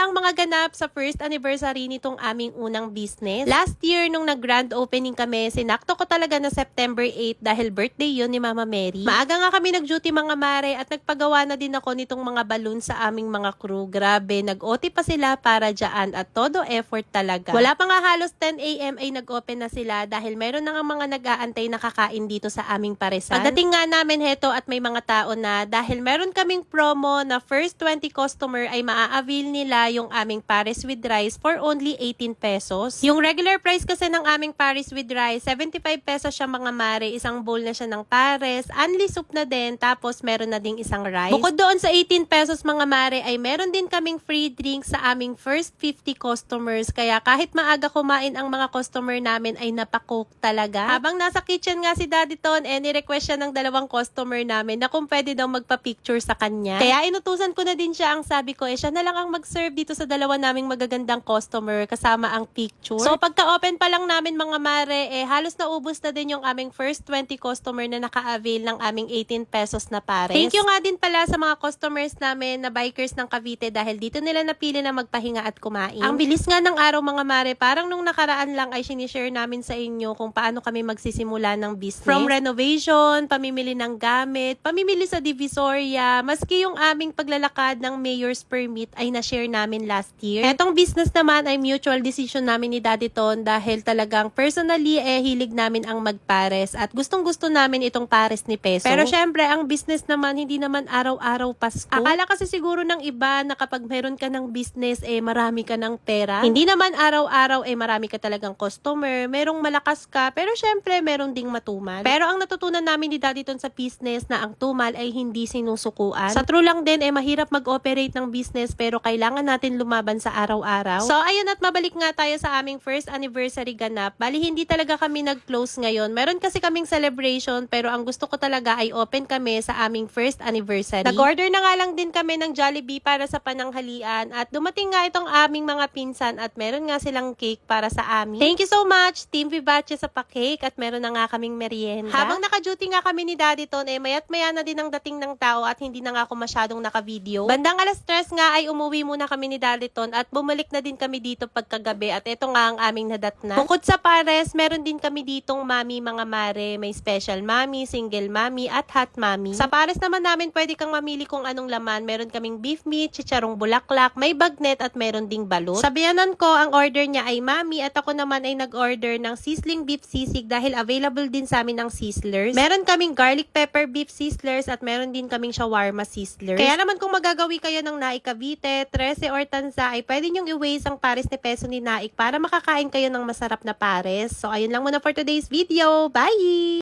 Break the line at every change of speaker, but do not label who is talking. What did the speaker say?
pala ang mga ganap sa first anniversary nitong aming unang business. Last year, nung nag-grand opening kami, sinakto ko talaga na September 8 dahil birthday yun ni Mama Mary. Maaga nga kami nag-duty mga mare at nagpagawa na din ako nitong mga balloon sa aming mga crew. Grabe, nag-OT pa sila para dyan at todo effort talaga. Wala pa nga halos 10 a.m. ay nag-open na sila dahil meron na nga mga nag-aantay na kakain dito sa aming paresan. Pagdating nga namin heto at may mga tao na dahil meron kaming promo na first 20 customer ay maa-avail nila yung aming Paris with rice for only 18 pesos. Yung regular price kasi ng aming Paris with rice, 75 pesos siya mga mare. Isang bowl na siya ng Paris, unli soup na din, tapos meron na ding isang rice. Bukod doon sa 18 pesos mga mare, ay meron din kaming free drinks sa aming first 50 customers. Kaya kahit maaga kumain ang mga customer namin ay napakook talaga. Habang nasa kitchen nga si Daddy Ton, eh, ni-request siya ng dalawang customer namin na kung pwede daw magpa-picture sa kanya. Kaya inutusan ko na din siya ang sabi ko, eh siya na lang ang mag-serve dito sa dalawa naming magagandang customer kasama ang picture. So pagka-open pa lang namin mga mare, eh halos naubos na din yung aming first 20 customer na naka-avail ng aming 18 pesos na pares. Thank you nga din pala sa mga customers namin na bikers ng Cavite dahil dito nila napili na magpahinga at kumain. Ang bilis nga ng araw mga mare, parang nung nakaraan lang ay sinishare namin sa inyo kung paano kami magsisimula ng business. From renovation, pamimili ng gamit, pamimili sa Divisoria, maski yung aming paglalakad ng mayor's permit ay na-share namin last year. Etong business naman ay mutual decision namin ni Daddy Ton dahil talagang personally eh hilig namin ang magpares at gustong gusto namin itong pares ni Peso. Pero syempre ang business naman hindi naman araw-araw Pasko. Akala kasi siguro ng iba na kapag meron ka ng business eh marami ka ng pera. Hindi naman araw-araw eh marami ka talagang customer, merong malakas ka, pero syempre meron ding matumal. Pero ang natutunan namin ni Daddy Ton sa business na ang tumal ay hindi sinusukuan. Sa true lang din eh mahirap mag-operate ng business pero kailangan natin lumaban sa araw-araw. So ayun at mabalik nga tayo sa aming first anniversary ganap. Bali hindi talaga kami nag-close ngayon. Meron kasi kaming celebration pero ang gusto ko talaga ay open kami sa aming first anniversary. Nag-order na nga lang din kami ng Jollibee para sa pananghalian at dumating nga itong aming mga pinsan at meron nga silang cake para sa amin. Thank you so much Team Vivace sa pa-cake at meron na nga kaming merienda. Habang naka-duty nga kami ni Daddy Ton eh mayat maya na din ang dating ng tao at hindi na nga ako masyadong naka-video. Bandang alas stress nga ay umuwi muna kami ni Daddy Ton at bumalik na din kami dito pagkagabi at ito nga ang aming nadatna. Bukod sa pares, meron din kami ditong mami mga mare. May special mami, single mami at hot mami. Sa pares naman namin pwede kang mamili kung anong laman. Meron kaming beef meat, chicharong bulaklak, may bagnet at meron ding balut. Sa biyanan ko, ang order niya ay mami at ako naman ay nag-order ng sizzling beef sisig dahil available din sa amin ng sizzlers. Meron kaming garlic pepper beef sizzlers at meron din kaming shawarma sizzlers. Kaya naman kung magagawi kayo ng Naik Cavite, 13 or Tanza ay pwede nyong i-waste ang pares ni Peso ni Naik para makakain kayo ng masarap na pares. So ayun lang muna for today's video. Bye!